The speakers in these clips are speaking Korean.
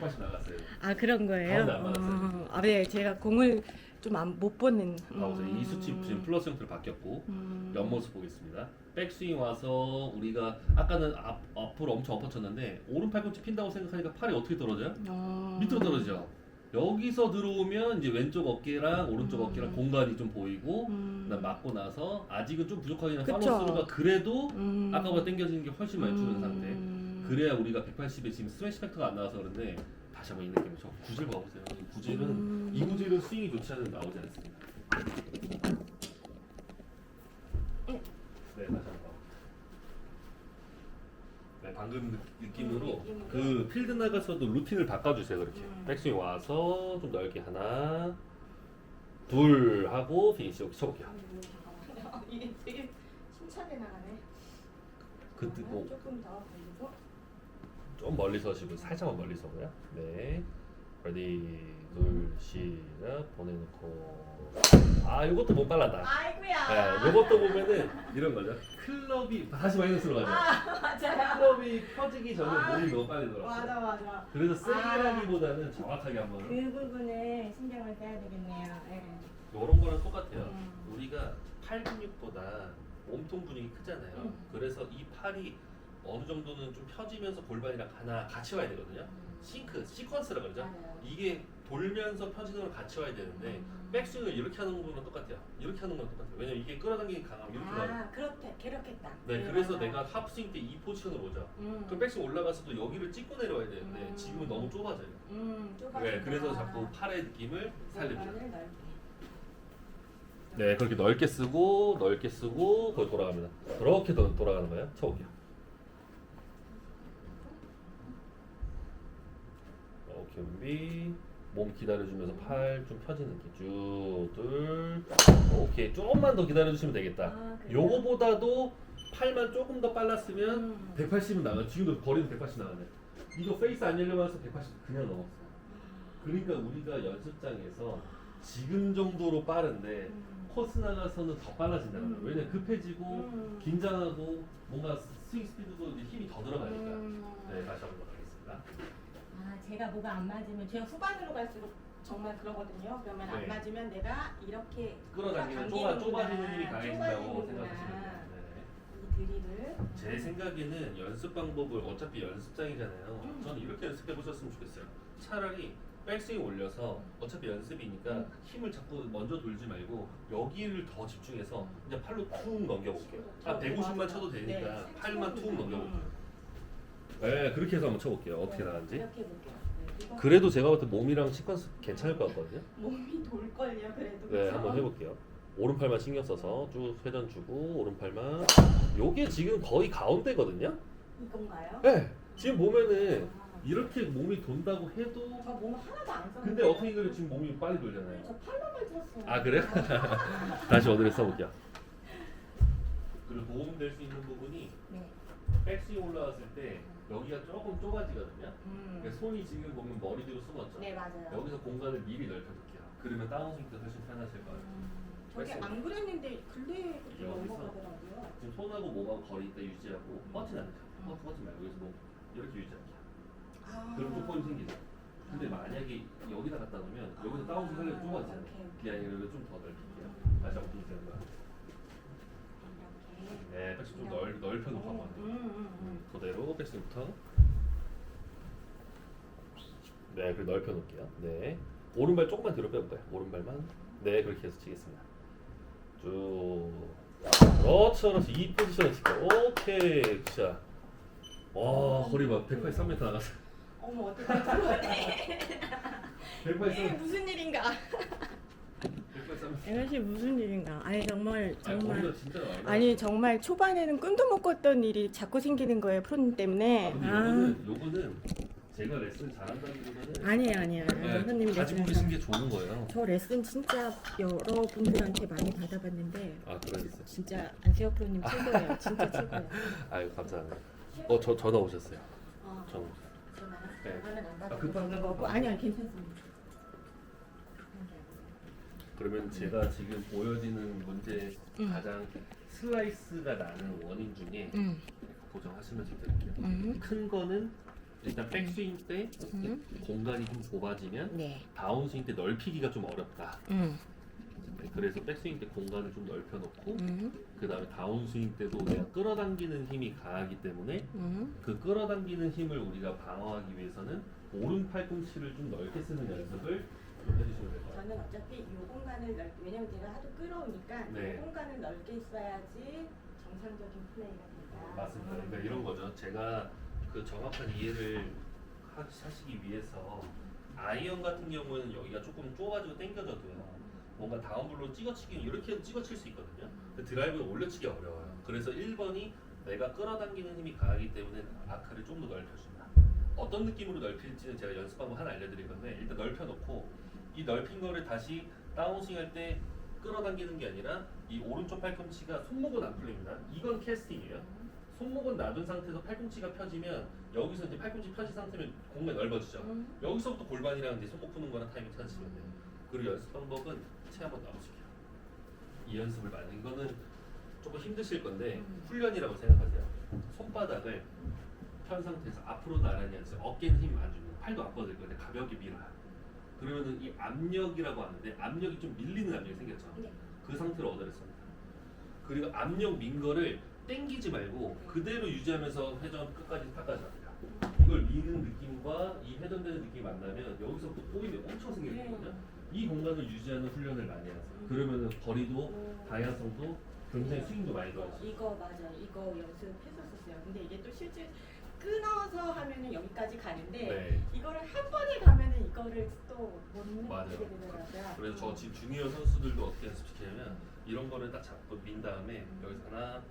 180 나갔어요. 아 그런 거예요? 가운데 안 맞았어요. 어, 아, 네, 제가 공을 좀 못 보는. 봐보세요. 이 수치 지금 플러스 형태로 바뀌었고 음. 옆모습 보겠습니다. 백스윙 와서 우리가 아까는 앞, 앞으로 엄청 엎어쳤는데 오른 팔꿈치 핀다고 생각하니까 팔이 어떻게 떨어져요? 어. 밑으로 떨어지죠. 여기서 들어오면 이제 왼쪽 어깨랑 오른쪽 음. 어깨랑 공간이 좀 보이고 음. 그다음 맞고 나서 아직은 좀 부족하긴 한 그쵸. 팔로스루가 그래도 음. 아까보다 당겨지는 게 훨씬 많이 줄은 음. 상태. 그래야 우리가 180에 지금 스매시 팩터가 안 나와서 그런데 다시 한번 이 느낌 저 구질 봐보세요. 이 구질은 음. 이 구질은 스윙이 좋지 않으면 나오지 않습니다. 네 다시 한번 봐볼게요. 네 방금 느- 느낌으로 음, 느낌으로. 그 필드 나가서도 루틴을 바꿔주세요 그렇게 음. 백스윙 와서 좀 넓게 하나 둘 하고 피니시 여기 쳐볼게요. 아, 이게 되게 힘차게 나가네. 그때 뭐 조금 더 걸리고. 좀 멀리 서 시고 살짝만 멀리 서고요. 네. 레디 둘 시작 보내놓고 아 이것도 못 발란다. 아이고야. 네, 이것도 보면은 이런 거죠. 클럽이 다시 마이너스로 가죠. 아 맞아요. 클럽이 펴지기 전에 아. 몸이 너무 빨리 돌았어요. 맞아 맞아. 그래서 세게 아. 하기보다는 정확하게 한번 그 부분에 신경을 써야 되겠네요. 예. 이런 거랑 똑같아요. 음. 우리가 팔 근육보다 몸통 근육이 크잖아요. 음. 그래서 이 팔이 어느 정도는 좀 펴지면서 골반이랑 하나 같이 와야 되거든요. 싱크, 시퀀스라 그러죠. 맞아요. 이게 돌면서 펴지는 걸 같이 와야 되는데 음. 백스윙을 이렇게 하는 거랑 똑같아요. 이렇게 하는 거랑 똑같아요. 왜냐면 이게 끌어당기기 강하면 이렇게 가요. 아 그렇게 그렇겠다. 네, 그래서 내가 하프스윙 때 이 포지션으로 오죠. 음. 그럼 백스윙 올라가서도 여기를 찍고 내려와야 되는데 음. 지금은 너무 좁아져요. 음 좁아진다. 네, 그래서 자꾸 팔의 느낌을 살립니다. 골반을 넓게. 네, 그렇게 넓게 쓰고 넓게 쓰고 거기 돌아갑니다. 그렇게 더 돌아가는 거예요. 쳐볼게요. 오케이, 준비. 몸 기다려주면서 팔 좀 펴지는 느낌. 쭉, 둘. 오케이, 조금만 더 기다려주시면 되겠다. 아, 그래요? 요거보다도 팔만 조금 더 빨랐으면 음. 180은 나가. 지금도 거리는 180 나가네. 이거 페이스 안 열려면서 180 그냥 넘었어요. 그러니까 우리가 연습장에서 지금 정도로 빠른데 음. 코스 나가서는 더 빨라진다는 거예요. 음. 왜냐 면 급해지고 음. 긴장하고 뭔가 스윙 스피드도 이제 힘이 더 들어가니까. 음. 네, 다시 한번 하겠습니다. 아 제가 뭐가 안 맞으면 제가 후반으로 갈수록 정말 그러거든요. 그러면 네. 안 맞으면 내가 이렇게 끌어당기면 좁아, 좁아지는 힘이 강해진다고 생각하시면 돼요. 네. 이 드립을 제 생각에는 연습 방법을 어차피 연습장이잖아요. 음. 저는 이렇게 연습해 보셨으면 좋겠어요. 차라리 백스윙 올려서 어차피 연습이니까 음. 힘을 자꾸 먼저 돌지 말고 여기를 더 집중해서 그냥 팔로 툭 넘겨볼게요. 한 저- 150만 맞아요. 쳐도 되니까 네, 팔만 툭 음. 넘겨볼게요. 네, 그렇게 해서 한번 쳐볼게요. 어떻게 네. 이렇게 볼게요. 네, 이거 그래도 제가 봤을 때 몸이랑 시퀀스 괜찮을 것 같거든요. 몸이 돌걸요 그래도. 네, 그쵸? 한번 해볼게요. 오른팔만 신경 써서 쭉 회전 주고 오른팔만. 요게 지금 거의 가운데거든요. 이건가요? 네, 지금 보면은 아, 이렇게 몸이 돈다고 해도 저몸 하나도 안 썼는데. 근데 어떻게 그래 지금 몸이 빨리 돌잖아요. 저 팔로만 쳤어요. 아 그래요? 다시 어디를 써볼게요. 그리고 도움될 수 있는 부분이 네. 백스윙 올라왔을 때 여기가 조금 좁아지거든요. 음. 그러니까 손이 지금 보면 머리 뒤로 숨었죠. 네 맞아요. 여기서 공간을 미리 넓혀둘게요. 그러면 다운스윙 때 훨씬 편하실 거예요. 음, 저게. 안 그랬는데 근래에 그렇게 여기서. 넘어가더라고요. 지금 손하고 몸하고 거리 있다 유지하고 뻗진 않죠. 음. 뻗, 뻗지 말고 여기서 몸 이렇게 유지할게요. 아. 그럼 좀 포인트 생기죠. 근데 만약에 여기다 갖다 놓으면 여기서 다운스윙 하려면 좁아지잖아요. 오케이, 오케이. 그게 아니라 좀더 넓힐게요. 다시 한번 보세요. 네, 백스 좀 넓, 넓혀 놓고 한번 음, 음, 음. 그대로 백스부터 네, 그리고 넓혀 놓을게요. 네, 오른발 조금만 뒤로 빼볼까요? 오른발만 네, 그렇게 해서 치겠습니다. 쭉 그렇죠, 그렇죠. 이 포지션을 칠게요. 오케이, 굿샷. 와, 거리 봐, 183m 나갔어. 어머 어떡하지? 이게 183m. 무슨 일인가? 183m. 이것이 무슨 일인가? 아니 정말 아니, 정말 아니 정말 초반에는 꿈도 못 꿨던 일이 자꾸 생기는 거예요 프로님 때문에. 근데 요거는 요거는 제가 레슨 잘한다기보다는 아니에요 아니에요. 선생님 네, 가지고 레슨 계신 게 좋은 거예요. 저 레슨 진짜 여러분들한테 많이 받아봤는데 아, 그러겠어요. 진짜 안세호 프로님 최고예요. 진짜 최고예요. 아유, 감사합니다. 어, 저 전화 오셨어요. 어, 전화. 전화. 네. 전화는 안 아, 아니요 괜찮습니다. 그러면 제가 지금 보여지는 문제 음. 가장 슬라이스가 나는 원인 중에 음. 고정하시면서 드릴게요. 음. 큰 거는 일단 백스윙 때 음. 공간이 좀 좁아지면 네. 다운스윙 때 넓히기가 좀 어렵다. 음. 네, 그래서 백스윙 때 공간을 좀 넓혀놓고 음. 그 다음에 다운스윙 때도 내가 끌어당기는 힘이 강하기 때문에 음. 그 끌어당기는 힘을 우리가 방어하기 위해서는 오른 팔꿈치를 좀 넓게 쓰는 연습을 저는 어차피 이 공간을 넓 왜냐면 제가 하도 끌어오니까 네. 이 공간을 넓게 써야지 정상적인 플레이가 된다. 맞습니다. 그러니까 이런 거죠. 제가 그 정확한 이해를 하- 하시기 위해서 아이언 같은 경우에는 여기가 조금 좁아지고 당겨져도요. 뭔가 다운블로 찍어치기 이렇게 찍어칠 수 있거든요. 근데 드라이브는 올려치기 어려워요. 그래서 1번이 내가 끌어당기는 힘이 강하기 때문에 아크를 좀 더 넓혀준다. 어떤 느낌으로 넓힐지는 제가 연습 방법 하나 알려드릴 건데 일단 넓혀놓고 이 넓힌 거를 다시 다운스윙 할 때 끌어당기는 게 아니라 이 오른쪽 팔꿈치가 손목은 안 풀립니다. 이건 캐스팅이에요. 손목은 놔둔 상태에서 팔꿈치가 펴지면 여기서 이제 팔꿈치 펴진 상태면 공간 넓어지죠. 음. 여기서부터 골반이랑 이제 손목 푸는 거랑 타이밍 찾으시면 돼요. 그리고 연습 방법은 채 한번 나오시게요. 이 연습을 많이 이거는 조금 힘드실 건데 음. 훈련이라고 생각하세요. 손바닥을 편 상태에서 앞으로 나란히 앉으세요. 어깨는 힘안 줍니다. 팔도 안 뻗을 건데 가볍게 밀어요. 그러면은 이 압력이라고 하는데 압력이 좀 밀리는 압력이 생겼죠. 네. 그 상태로 얻어냈습니다 그리고 압력 민 거를 땡기지 말고 그대로 유지하면서 회전 끝까지 닦아줘야 합니다. 이걸 미는 느낌과 이 회전되는 느낌이 만나면 여기서부터 꼬임이 엄청 생기거든요. 이 공간을 유지하는 훈련을 많이 하세요. 그러면은 거리도 음. 방향성도 굉장히 스윙도 많이 이거, 좋아지죠. 이거 맞아. 이거 연습했었었어요. 근데 이게 또 실제 끊어서 하면은 여기까지 가는데 네. 이거를 한 번에 가면은 이거를 또못 맞아요. 느끼게 되더라고요. 그래서 저 지금 주니어 선수들도 어떻게 연습시키냐면 이런 거를 딱 잡고 민 다음에 여기서 하나,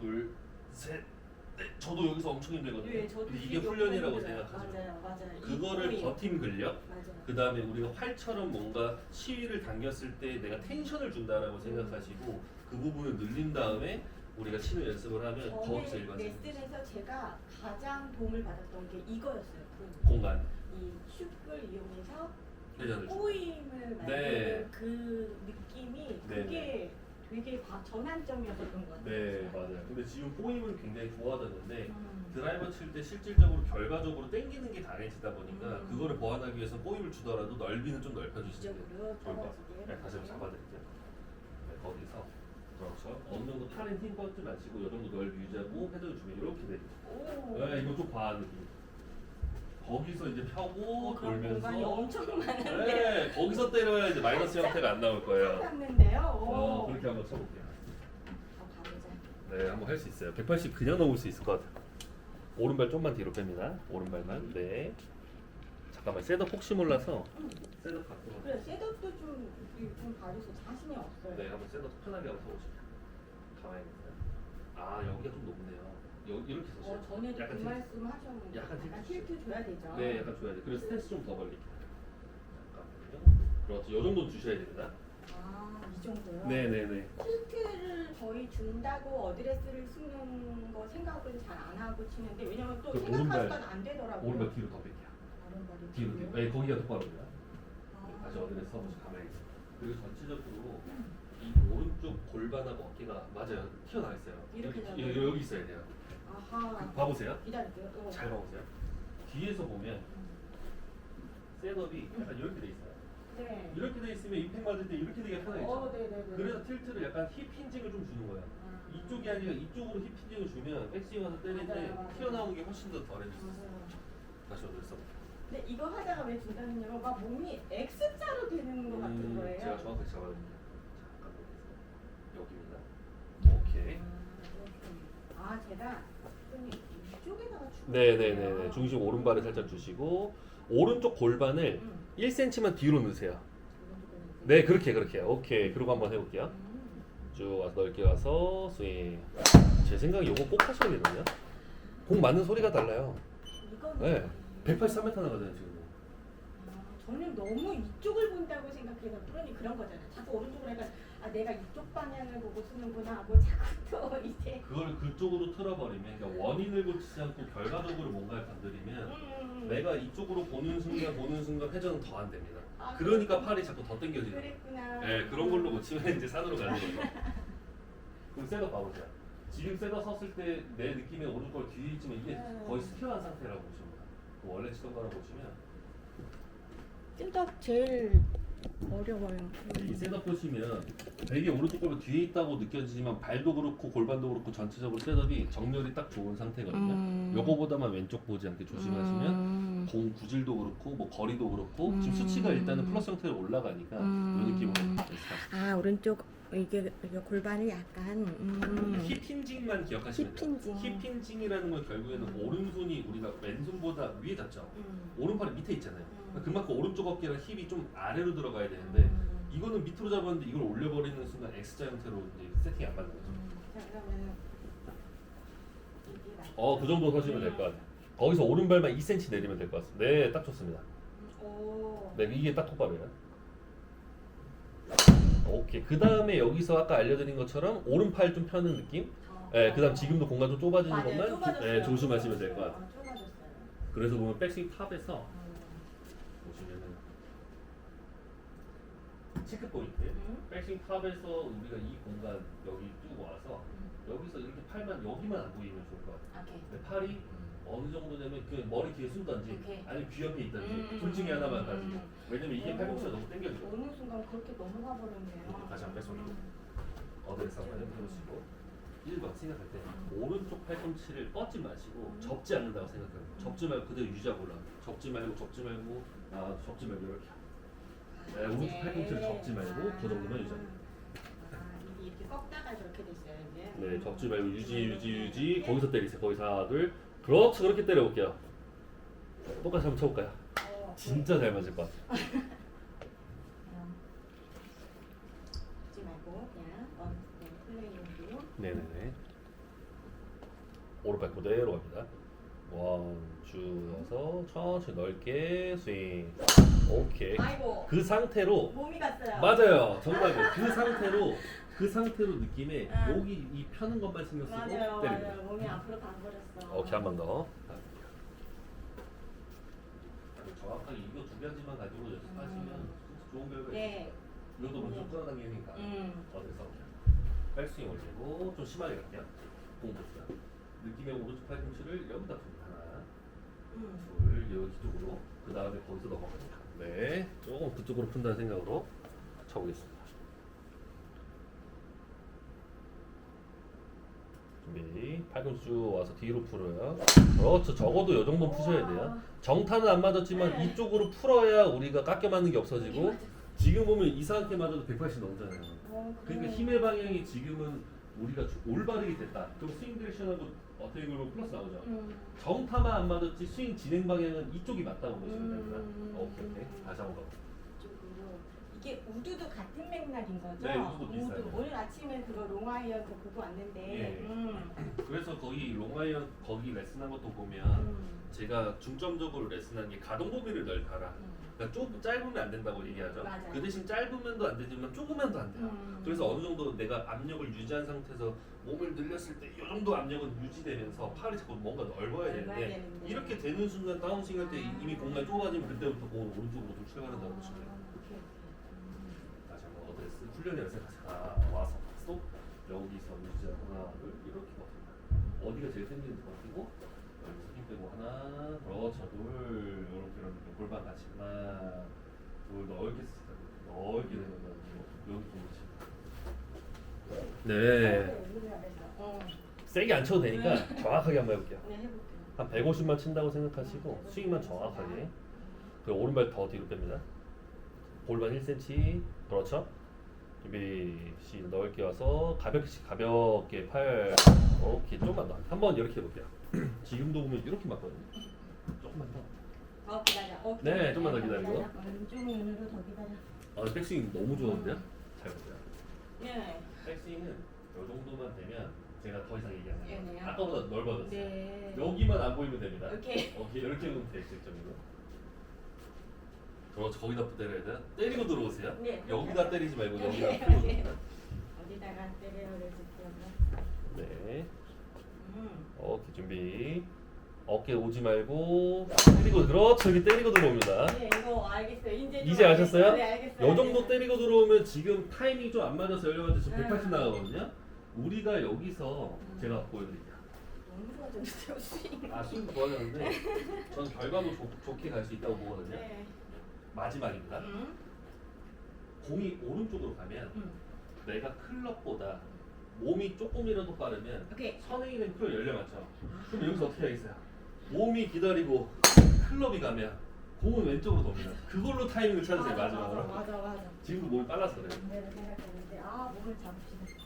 둘, 셋, 넷. 저도 여기서 엄청 힘들거든요. 네, 저도 근데 이게 되게 훈련이라고 힘들어요. 생각하죠. 맞아요, 맞아요. 이 그거를. 버팀 근력, 맞아요. 그 다음에 우리가 활처럼 뭔가 시위를 당겼을 때 내가 텐션을 준다라고 생각하시고 그 부분을 늘린 다음에 우리가 치는 연습을 하면 저는 일반적인 레슨에서 제가 가장 도움을 받았던 게 이거였어요. 그, 공간 이 슛을 이용해서 회전을 주 꼬임을 만드는 네. 그 느낌이 네, 그게 되게 바- 전환점이었던 것 같아요. 네 맞아요. 근데 지금 꼬임은 굉장히 좋아졌는데 음. 드라이버 칠 때 실질적으로 결과적으로 땡기는 게 강해지다 보니까 음. 그거를 보완하기 위해서 꼬임을 주더라도 넓이는 좀 넓혀주시면 돼요. 이쪽으로 좋을 것 떨어지게. 같아요. 네, 다시 한번 잡아드릴게요. 네, 거기서 그렇죠. 어느 정도 팔에 힘 뻗지 마시고 이 정도 넓이 유지하고 회전을 주면 이렇게 돼요. 오. 네, 이거 좀 느낌. 거기서 이제 펴고 어, 그런 돌면서 공간이 엄청 많은데. 네, 거기서 때려야 이제 마이너스 형태가 안 나올 거예요. 샀는데요. 어, 그렇게 한번 쳐볼게요. 더 가보자. 네, 한번 할 수 있어요. 180 그냥 넘을 수 있을 것 같아요. 오른발 좀만 뒤로 뺍니다. 오른발만. 네. 잠깐만, 셋업 혹시 몰라서 셋업 갖고. 그래 셋업도 좀, 봐주세요. 자신이 없어요. 네, 한번 셋업 편하게 한번 서보시죠. 가만히 있어요. 아, 여기가 좀 높네요. 여기 이렇게 서세요. 어, 전에도 약간 그 틸- 말씀 하셨는데 약간 틸트 틸트 줘야 되죠. 네, 약간 줘야 돼. 그래서 스탠스 좀 더 벌릴게요. 잠깐만요. 그렇죠. 이 정도 주셔야 됩니다. 아, 이 정도요? 네, 네, 네. 틸트를 거의 준다고 어드레스를 쓰는 거 생각은 잘 안 하고 치는데 왜냐면 또그 생각하니까 오른발- 안 되더라고요. 오른발 뒤로 더 뺄게요. 오른발이 뒤로, 뒤로. 네, 거기가 더 빠릅니다. 아. 다시 어드레스 서보시 가만히 있어요. 그리고 전체적으로 음. 이 오른쪽 골반하고 어깨가 맞아요. 튀어나와 있어요. 이렇게 여기, 나와요? 여기, 여기 있어야 돼요. 아하. 그, 봐보세요. 기다릴게요. 어. 잘 봐보세요. 뒤에서 보면 음. 셋업이 약간 이렇게 돼 있어요. 네. 이렇게 돼 있으면 임팩 맞을 때 이렇게 되게 편하겠죠. 어, 네, 네, 네. 그래서 틸트를 약간 힙 힌징을 좀 주는 거예요. 아. 이쪽이 아니라 이쪽으로 힙 힌징을 주면 백스윙 와서 때릴 때 맞아요, 맞아요. 튀어나오는 게 훨씬 더 덜해질 수 있어요. 맞아요. 다시 어드레스 써볼게요. 근데 이거 하다가 왜 중단했냐면 막 몸이 X자로 되는 것 같은 음, 거예요. 제가 정확하게 잡아드릴게요. 잠깐 여기입니다. 오케이. 아, 제가 손이 이쪽에다가 주고 네네네. 중심 오른발을 살짝 주시고 오른쪽 골반을 음. 1cm만 뒤로 넣으세요. 네 그렇게 그렇게. 오케이. 그리고 한번 해볼게요. 음. 쭉 와서 넓게 와서 스윙. 제 생각에 이거 꼭 하셔야겠거든요. 공 맞는 소리가 달라요. 이거는 네. 183m 나가잖아요 지금. 아, 저는 너무 이쪽을 본다고 생각해서 프로니 그런 거잖아요. 자꾸 오른쪽으로 하니까 아 내가 이쪽 방향을 보고 쓰는구나 하고 자꾸 또 이제 그걸 그쪽으로 틀어버리면 그러니까 원인을 고치지 않고 결과적으로 뭔가를 건드리면 음, 내가 이쪽으로 보는 순간 보는 순간 회전은 더 안 됩니다. 아, 그러니까 팔이 자꾸 더 당겨지는 거예요. 그랬구나. 네, 그런 걸로 고치면 이제 산으로 가는 거죠. 그럼 셋업 봐보세요. 지금 셋업 섰을 때 내 느낌에 오른쪽 뒤에 있지만 이게 네. 거의 스퀘어한 상태라고 보시면 돼요. 원래 치던 거랑 보시면 찐딱 제일 어려워요. 이 셋업 보시면 되게 오른쪽 골반 뒤에 있다고 느껴지지만 발도 그렇고 골반도 그렇고 전체적으로 셋업이 정렬이 딱 좋은 상태거든요. 음. 요거보다만 왼쪽 보지 않게 조심하시면 음. 공 구질도 그렇고 뭐 거리도 그렇고 음. 지금 수치가 일단은 플러스 형태로 올라가니까 음. 이 느낌으로. 아 오른쪽 이게, 이게 골반이 약간 음. 힙 힌징만 기억하시면 돼요. 힙힌징. 힙 힌징이라는 건 결국에는 오른손이 우리가 왼손보다 위에 닿죠. 음. 오른팔이 밑에 있잖아요. 음. 그만큼 오른쪽 어깨랑 힙이 좀 아래로 들어가야 되는데 음. 이거는 밑으로 잡았는데 이걸 올려버리는 순간 X자 형태로 이제 세팅이 안 맞는 거죠. 음. 자 그러면은 이게 맞- 어, 그 정도 서시면 될 것 같아요. 거기서 오른발만 2cm 내리면 될 것 같습니다. 네, 딱 좋습니다. 오. 네, 이게 딱 똑바로예요. 오케이. 그 다음에 여기서 아까 알려드린 것처럼 오른팔 좀 펴는 느낌. 어. 네, 그 다음 지금도 공간 좀 좁아지는 맞아요. 것만 좁아졌어요. 네, 조심하시면 될 것 같아요. 어, 좁아졌어요. 그래서 보면 백스윙 탑에서 음. 보시면은 체크 포인트. 음. 백스윙 탑에서 우리가 이 공간 여기 쭉 와서 여기서 이렇게 팔만 여기만 안 보이면 좋을 것 같아요. 오케이. 근데 팔이 어느 정도 되면 그 머리 뒤에 오케이. 아니면 귀 옆에 있던지 음, 둘 중에 하나만 음, 가지. 음. 왜냐면 이게 오. 팔꿈치가 너무 당겨지고 어느 순간 그렇게 넘어가 버렸네요. 다시 한번 뺏어올리고. 음. 어드레스 한번 해보시고 1번 생각할 때 음. 오른쪽 팔꿈치를 뻗지 마시고 음. 접지 않는다고 생각해요. 접지 말고 그대로 유지하고 올라. 접지 말고 접지 말고 아 접지 말고 이렇게. 네, 오른쪽. 팔꿈치를 접지 말고 그 정도만 유지하고. 아, 이게 이렇게 꺾다가 저렇게 됐어요 이제. 네, 접지 말고 유지 유지 유지 거기서 때리세요. 거기서 하나 둘 그렇죠 그렇게 때려볼게요. 똑같이 한번 쳐볼까요? 어, 진짜 잘 맞을 것 같아요. 음. 접지 말고 그냥 원 네, 플레이용으로. 네네네. 오른발 그대로 갑니다. 원, 주어서 천천히 넓게 스윙. 오케이. 아이고 그 상태로 몸이 갔어요. 맞아요. 정말 그 상태로 그 상태로 느낌에 응. 여기 이 펴는 것만 신경 쓰고 맞아요, 때립니다. 맞아요. 몸이 앞으로 가버렸어. 오케이 한 번 더. 정확하게 이거 두 가지만 가지고 연습하시면 음. 진짜 좋은 결과 있어요. 네. 이것도 먼저 음. 끌어당기니까 음. 어디서 백스윙 올리고 좀 심하게 갈게요. 공 보세요. 느낌의 오른쪽 팔꿈치를 여기다 둡니다. 하나, 음. 둘, 여기 쪽으로. 그 다음에 거기서 넘어갑니다. 네, 조금 그쪽으로 푼다는 생각으로 쳐보겠습니다. 준비. 팔꿈치 쭉 와서 뒤로 풀어요. 그렇죠. 적어도 이 정도 푸셔야 돼요. 정타는 안 맞았지만 네. 이쪽으로 풀어야 우리가 깎여 맞는 게 없어지고 지금 보면 이상하게 맞아도 180 넘잖아요. 어, 그러니까 그래요. 힘의 방향이 지금은 우리가 주- 올바르게 됐다. 그럼 스윙 디렉션하고 어떻게 보면 플러스 나오죠. 음. 정타만 안 맞았지 스윙 진행 방향은 이쪽이 맞다고 보시면 됩니다. 음. 오케이 오케이 다시 한번 더. 이쪽으로. 이게 우드도 같은 맥락인 거죠? 네, 우드도 비슷해요. 오늘 아침에 그거 롱아이언 그 보고 왔는데. 예. 음. 그래서 거기 롱아이언 거기 레슨한 것도 보면 음. 제가 중점적으로 레슨한 게 가동 범위를 넓혀라. 음. 그러니까 좀 짧으면 안 된다고 얘기하죠. 맞아요. 그 대신 짧으면도 안 되지만 조금만도 안 돼요. 음. 그래서 어느 정도 내가 압력을 유지한 상태에서 몸을 늘렸을 때 이 정도 압력은 유지되면서 팔이 자꾸 뭔가 넓어야 넓어야 되는데 되는데. 이렇게 되는 순간 다운스윙 할 때 이미 공간이 좁아지면 그때부터 공을 오른쪽으로 좀 출발한다고 보시면 돼요. 아, 오케이, 오케이. 음. 다시 한번 어드레스 훈련이라고 생각하세요. 아, 와서 스톱 여기서 유지하고 하나 둘 이렇게 버틴다. 어디가 제일 당기는지 버티고 여기서 힘 빼고 하나 그렇죠 둘 이렇게 이렇게 골반 같이 하나 둘 넓게 쓰다 넓게 내려가지고 여기 보시면 네 우리 잘했어. 어. 세게 안 쳐도 되니까 정확하게 한번 해볼게요. 네, 해볼게요. 한 150만 친다고 생각하시고 스윙만 정확하게 그리고 오른발 더 뒤로 뺍니다 골반 1cm 그렇죠 시 넓게 와서 가볍게 가볍게 팔 오케이 좀만 더 한번 이렇게 해볼게요 지금도 보면 이렇게 맞거든요 조금만 더어 기다려. 어, 네, 기다려. 좀만 더 어, 기다리고. 왼쪽으로 더 기다려. 아, 백스윙 너무 좋은데요? 잘 보세요 네. 백스윙은 이 정도만 되면 제가 더 이상 얘기 안 해요 네, 네. 아까보다 넓어졌어요 네. 여기만 안 보이면 됩니다 이렇게. 오케이 이렇게 보면 돼 직접 그렇죠 거기다 때려야 돼. 때리고 들어오세요. 네. 여기다 때리지 말고 네, 여기다 네, 때리고 네. 어디다가 때려야 될지 네. 음. 오케이 준비. 어깨 오지 말고 때리고 그렇죠 여기 때리고 들어옵니다. 네, 이거 알겠어요. 이제 좀 이제 아셨어요? 알겠어요. 네, 알겠어요. 요 정도 때리고 들어오면 지금 타이밍 좀 안 맞아서 열려가지고 지금 음. 180 나가거든요. 우리가 여기서 음. 제가 보여드릴게요. 너무 좋아졌는데요 스윙. 아 스윙 좋아졌는데 전 결과도 좋, 좋게 갈 수 있다고 보거든요. 네. 마지막입니다. 음. 공이 오른쪽으로 가면 음. 내가 클럽보다 몸이 조금이라도 빠르면 오케이. 선에 있는 클럽 열려 맞죠? 그럼 여기서 어떻게 하겠어요? 몸이 기다리고 클럽이 가면 공은 왼쪽으로 돕니다. 그걸로 타이밍을 찾으세요 맞아, 마지막으로. 맞아 맞아 맞아. 지금도 몸이 빨라서 그래요. 내가 생각했는데 아 몸을 잡으시네.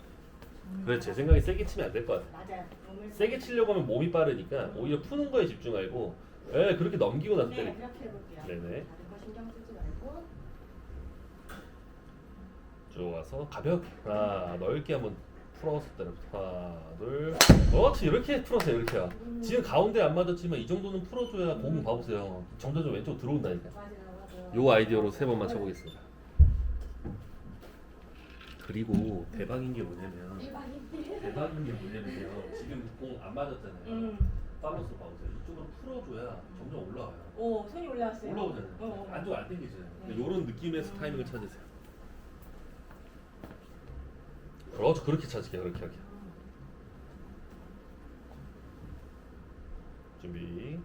그래 제 생각에 세게 치면 안 될 것 같아요. 맞아요. 몸을 세게 치려고 하면 몸이 빠르니까 오히려 푸는 거에 집중하고 예 그렇게 넘기고 나서 네 때리. 그렇게 해볼게요. 네네. 신경 쓰지 말고. 쭉 와서 가볍게 하나 넓게 한번 풀어서 때려. 하나 둘. 그렇지 이렇게 풀어서 이렇게요. 음. 지금 가운데 안 맞았지만 이 정도는 풀어줘야 공 봐보세요. 점점 왼쪽 들어온다니까. 맞아요 맞아요. 요 아이디어로 세번 맞춰보겠습니다. 그리고 대박인 게 뭐냐면. 대박인 게 뭐냐면요. 지금 공 안 맞았잖아요. 음. 팔로스 봐보세요. 이쪽으로 풀어줘야 점점 올라와요. 오 손이 올라왔어요. 올라오잖아요. 어, 어. 안쪽 안 당기잖아요. 네. 이런 느낌에서 음. 타이밍을 찾으세요. 그렇죠. 그렇게 찾을게요. 그렇게 하게. 준비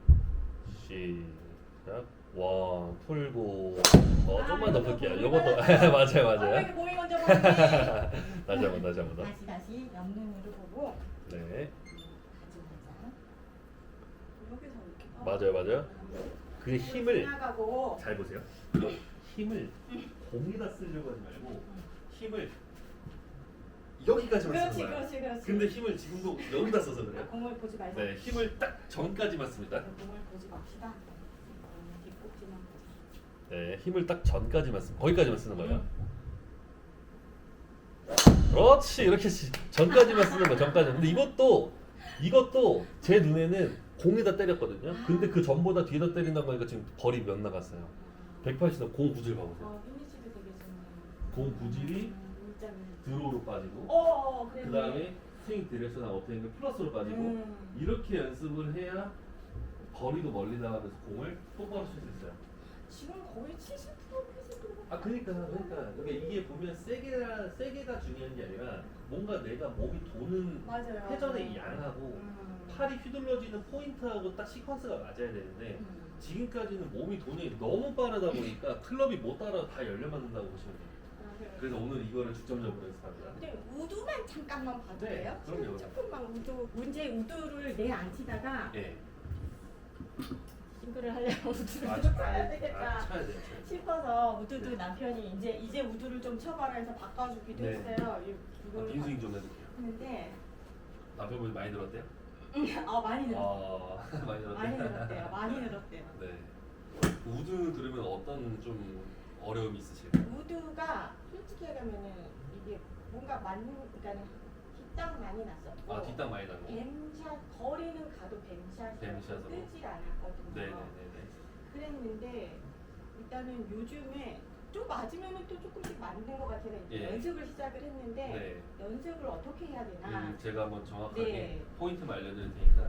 시작. 원 풀고 어 아, 좀만 더 풀게요. 요것도. 맞아요, 아, 맞아요. 이거 몸이 먼저. 다시 한번, 다시 한번 더. 다시 다시 옆눈으로 보고 네, 가지 여기서 이렇게 어. 맞아요, 맞아요. 그 힘을 지나가고 잘 보세요. 힘을 공에다 쓰려고 하지 말고 힘을 여기까지만 그렇지 쓰는 거예요. 그렇지 그렇지 근데 힘을 지금도 여기다 써서 그래요. 공을 보지 말고 네, 힘을 딱 전까지만 씁니다. 공을 보지 맙시다 어, 뒷꼭지만 보자 네, 힘을 딱 전까지만 쓰, 거기까지만 쓰는 거예요. 음. 그렇지, 이렇게 시- 전까지만 쓰는 거, 전까지. 근데 이것도 이것도 제 눈에는 공에다 때렸거든요. 근데 그 전보다 뒤에다 때린다고 하니까 지금 거리 몇 나갔어요. 180도 공 구질 봐보세요. 어, 되게 좋네 공 구질이 드로우로 빠지고, 어, 어 그래 그 다음에 스윙 디렉션 어떻게 플러스로 빠지고, 음. 이렇게 연습을 해야 거리도 멀리 나가면서 공을 똑바로 칠 수 있어요. 지금 거의 70% 80% 아 그러니까 그러니까 그러니까 이게 보면 세게가 세게가 중요한 게 아니라 뭔가 내가 몸이 도는 맞아요 회전의 양하고 음. 팔이 휘둘러지는 포인트하고 딱 시퀀스가 맞아야 되는데 음. 지금까지는 몸이 돈이 너무 빠르다 보니까 클럽이 못 따라 다 열려 맞는다고 보시면 돼요. 아, 그래. 그래서 오늘 이거를 중점적으로 연습합니다. 근데 우두만 잠깐만 봐도 네, 돼요? 그럼요. 조금만 우두 문제 우두를 내 안 치다가 예. 싱글을 하려면 우두를 아, 좀 차- 쳐야 아, 되겠다 쳐야 돼요. 싶어서 우두도 네. 남편이 이제 이제 우두를 좀 쳐봐라 해서 바꿔주기도 네. 했어요. 이- 아, 이걸 빈스윙 좀 해볼게요. 했는데 남편분이 많이 들었대요? 아 많이 늘었어요. 아 많이. 많이 늘었대요. 많이 늘었대요. 네. 우드 들으면 어떤 좀 어려움이 있으실까요? 우두가 솔직히 얘기하면은 이게 뭔가 맞는 그러니까 뒷땅 많이 났었고 아 뒷땅 많이 나고. 뱀샷 거리는 가도 뱀샷이 뱀샷으로. 뜨질 않았거든요. 네네네네. 그랬는데 일단은 요즘에 좀 맞으면은 또 조금씩 맞는 것 같아서 이제 예. 연습을 시작을 했는데 네. 연습을 어떻게 해야 되나 음, 제가 한번 정확하게 네. 포인트 알려드릴 테니까